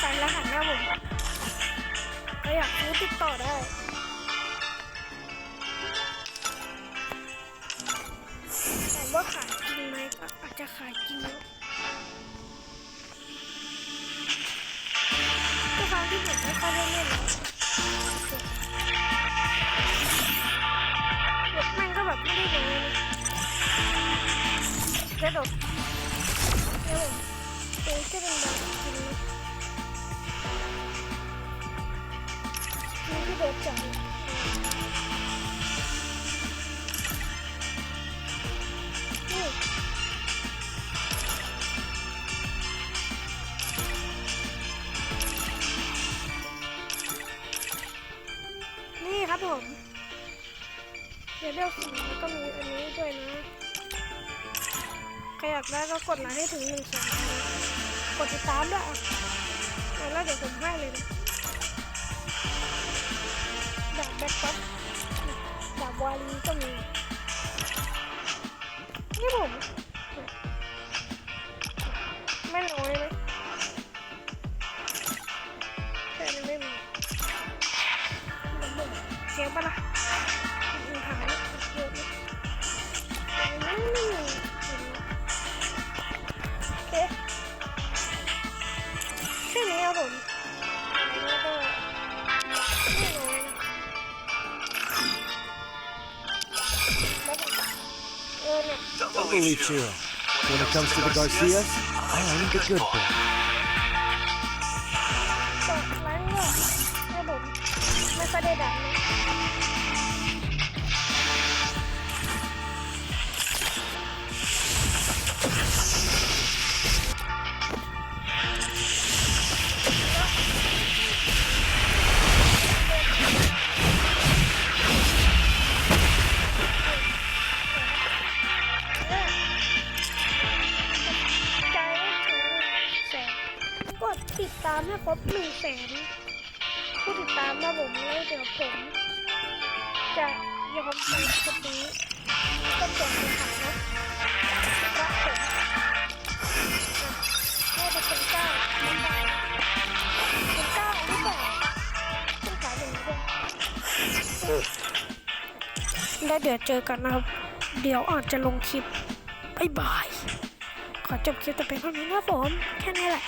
ใส่รหัสหน้าผมก็อยากรู้ติดต่อได้แต่ว่าขายจริงไหมก็อาจจะขายจริงแล้วทุกครั้งที่ผมไม่ค่อยได้เล่นเลยเด็กแม่งก็แบบไม่ได้เลยกระโดดเร็วเองก็เป็นแบบจริงะนี่ที่โดจับนี่ครับผมเดี๋ยวเลือกสีแล้วก็มีอันนี้ด้วยนะ ใครอยากได้ก็กดไลค์ให้ถึงหนึ่งแสนกดติดตามด้วยอะแล้วเดี๋ยวผมให้เลยนะาบวาลีก็มีนี่ผม ไม่น้อยเลยแต่อันนี้ไม่มีเสียงปะล่ะ เออเนี่ย Totally chill. When it comes to the Garcias, I am the good boy. กดไลค์ก็ให้ผมไม่ค่อยได้ดังนะ ามให้ครบหนึ่งแสนผู้ติดตามนะผมแล้วเดี๋ยวผมจะยอมไปคลิปนี้ก็เปลี่ยนเป็นถังนะพระผมน่าจะเป็นเก้าไม่ได้เป็นเก้าหรือเปล่าต้องขายหนึ่งด้วยแล้วเดี๋ยวเจอกันนะครับ เดี๋ยวอาจจะลงคลิปบายบาย ขอจบคลิปแต่เพียงเท่านี้นะผม แค่นี้แหละ